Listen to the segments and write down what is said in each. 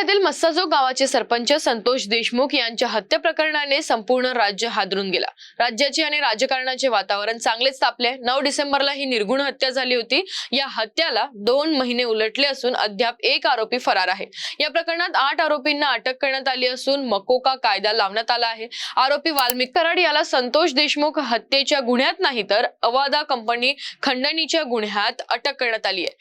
जिल्ह्यातील मस्साजो गावाचे सरपंच संतोष देशमुख यांच्या हत्या प्रकरणाने संपूर्ण राज्य हादरून गेला. राज्याचे आणि राजकारणाचे वातावरण चांगलेच तापले नऊ डिसेंबरला ही निर्गुण हत्या झाली होती. या हत्याला दोन महिने उलटले असून अद्याप एक आरोपी फरार आहे. या प्रकरणात आठ आरोपींना अटक करण्यात आली असून मकोका कायदा लावण्यात आला आहे. आरोपी वाल्मिक कराड याला संतोष देशमुख हत्येच्या गुन्ह्यात नाही तर अवादा कंपनी खंडणीच्या गुन्ह्यात अटक करण्यात आली आहे.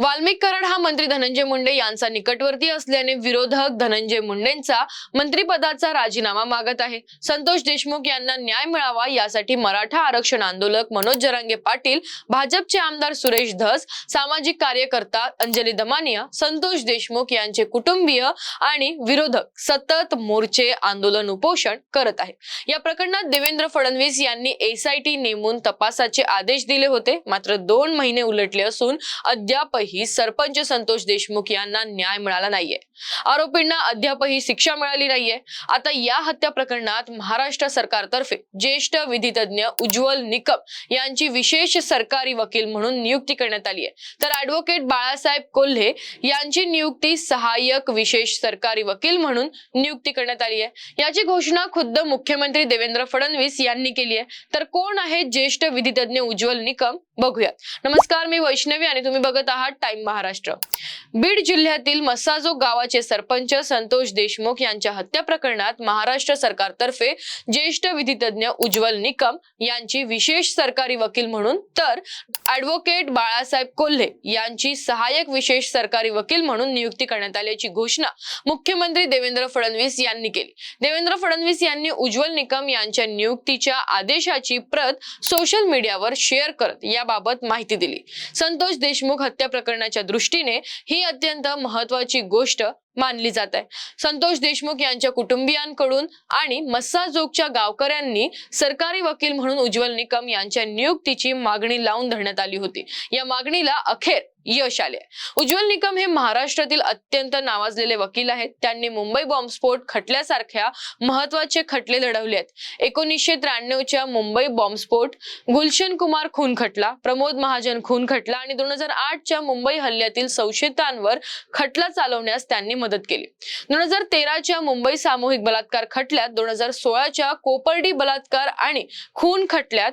वाल्मिक कराड हा मंत्री धनंजय मुंडे यांचा निकटवर्ती असल्याने विरोधक धनंजय मुंडेंचा मंत्रिपदाचा राजीनामा मागत आहे. संतोष देशमुख यांना न्याय मिळावा यासाठी मराठा आरक्षण आंदोलक मनोज जरांगे पाटील भाजपचे आमदार सुरेश धस सामाजिक कार्यकर्ता अंजली दमानिया संतोष देशमुख यांचे कुटुंबीय आणि विरोधक सतत मोर्चे आंदोलन उपोषण करत आहे या प्रकरणात देवेंद्र फडणवीस यांनी एसआयटी नेमून तपासाचे आदेश दिले होते. मात्र दोन महिने उलटले असून अद्यापही सरपंच संतोष देशमुख यांना न्याय मिळाला नाहीये. आरोपींना अद्यापही शिक्षा मिळाली नाहीये. आता या हत्या प्रकरणात महाराष्ट्र सरकारतर्फे ज्येष्ठ विधितज्ञ उज्ज्वल निकम यांची विशेष सरकारी वकील म्हणून नियुक्ती करण्यात आली आहे. तर ऍडव्होकेट बाळासाहेब कोल्हे यांची नियुक्ती सहाय्यक विशेष सरकारी वकील म्हणून नियुक्ती करण्यात आली आहे. याची घोषणा खुद्द मुख्यमंत्री देवेंद्र फडणवीस यांनी केली आहे. तर कोण आहे ज्येष्ठ विधितज्ञ उज्ज्वल निकम? बघूयात. नमस्कार मी वैष्णवी आणि तुम्ही बघत आहात टाइम महाराष्ट्र. बीड जिल्ह्यातील मसाजो गावाचे सरपंच संतोष देशमुख यांच्या हत्या प्रकरणात महाराष्ट्र सरकारतर्फे ज्येष्ठ विधितज्ञ उज्ज्वल निकम यांची विशेष सरकारी वकील म्हणून तर ऍडव्होकेट बाळासाहेब कोल्हे यांची सहाय्यक विशेष सरकारी वकील म्हणून नियुक्ती करण्यात आल्याची घोषणा मुख्यमंत्री देवेंद्र फडणवीस यांनी केली. देवेंद्र फडणवीस यांनी उज्ज्वल निकम यांच्या नियुक्तीच्या आदेशाची प्रत सोशल मीडियावर शेअर करत याबाबत माहिती दिली. संतोष देशमुख हत्या प्रकरणाच्या दृष्टीने ही अत्यंत महत्वाची गोष्ट मानली जात आहे. संतोष देशमुख यांच्या कुटुंबियांकडून आणि मस्साजोगच्या गावकऱ्यांनी सरकारी वकील म्हणून उज्ज्वल निकम यांच्या नियुक्तीची मागणी लावून धरण्यात आली होती. या मागणीला अखेर यश आले. उज्ज्वल निकम हे महाराष्ट्रातील अत्यंत नावाजलेले वकील आहेत. त्यांनी मुंबई बॉम्बस्फोट खटल्यासारख्या महत्त्वाचे खटले लढवले आहेत. एकोणीसशे त्र्याण्णवच्या मुंबई बॉम्बस्फोट गुलशन कुमार खून खटला प्रमोद महाजन खून खटला आणि दोन हजार आठच्या मुंबई हल्ल्यातील संशयितांवर खटला चालवण्यास त्यांनी मदत केली. दोन हजार तेराच्या मुंबई सामूहिक बलात्कार खटल्यात दोन हजार सोळाच्या कोपर्डी बलात्कार आणि खून खटल्यात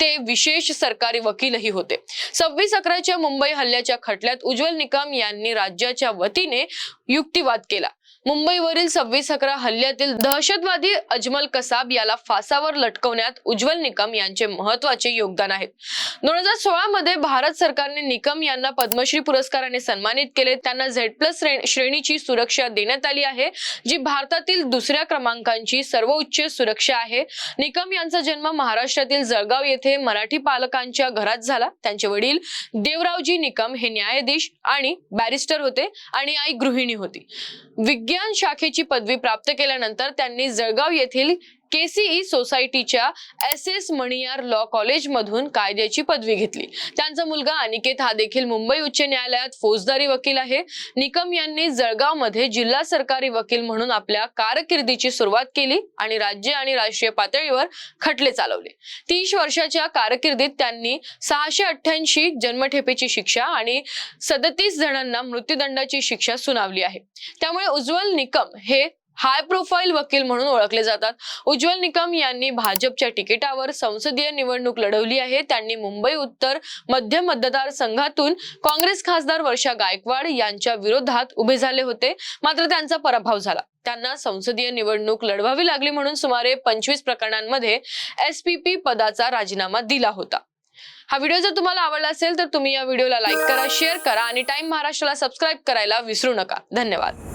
ते विशेष सरकारी वकीलही होते. सव्वीस अकराच्या मुंबई हल्ल्याच्या खटल्यात उज्ज्वल निकम यांनी राज्याच्या वतीने युक्तिवाद केला. मुंबईवरील सव्वीस अकरा हल्ल्यातील दहशतवादी अजमल कसाब याला फासावर लटकवण्यात उज्ज्वल निकम यांचे महत्त्वाचे योगदान आहे. दोन हजार सोळा मध्ये भारत सरकारने निकम यांना पद्मश्री पुरस्काराने सन्मानित केले. त्यांना झेड प्लस श्रेणीची सुरक्षा देण्यात आली आहे जी भारतातील दुसऱ्या क्रमांकाची सर्वोच्च सुरक्षा आहे. निकम यांचा जन्म महाराष्ट्रातील जळगाव येथे मराठी पालकांच्या घरात झाला. त्यांचे वडील देवरावजी निकम हे न्यायाधीश आणि बॅरिस्टर होते आणि आई गृहिणी होती. विज्ञान शाखेची पदवी प्राप्त केल्यानंतर त्यांनी जळगाव येथील केसीई सोसायटीच्या एस एस मणियार लॉ कॉलेजमधून कायद्याची पदवी घेतली. त्यांचा मुलगा अनिकेत हा देखील मुंबई उच्च न्यायालयात फौजदारी वकील आहे. निकम यांनी जळगावमध्ये जिल्हा सरकारी वकील म्हणून आपल्या कारकिर्दीची सुरुवात केली आणि राज्य आणि राष्ट्रीय पातळीवर खटले चालवले. तीस वर्षाच्या कारकिर्दीत त्यांनी सहाशे अठ्ठ्याऐंशी जन्मठेपेची शिक्षा आणि सदतीस जणांना मृत्यूदंडाची शिक्षा सुनावली आहे. त्यामुळे उज्ज्वल निकम हे हाय प्रोफाईल वकील म्हणून ओळखले जातात. उज्ज्वल निकम यांनी भाजपच्या तिकिटावर संसदीय निवडणूक लढवली आहे. त्यांनी मुंबई उत्तर मध्य मतदारसंघातून काँग्रेस खासदार वर्षा गायकवाड यांच्या विरोधात उभे झाले होते. मात्र त्यांचा पराभव झाला. त्यांना संसदीय निवडणूक लढवावी लागली म्हणून सुमारे पंचवीस प्रकरणांमध्ये एसपीपी पदाचा राजीनामा दिला होता. हा व्हिडिओ जर तुम्हाला आवडला असेल तर तुम्ही या व्हिडिओला लाईक करा शेअर करा आणि टाइम महाराष्ट्राला सबस्क्राईब करायला विसरू नका. धन्यवाद.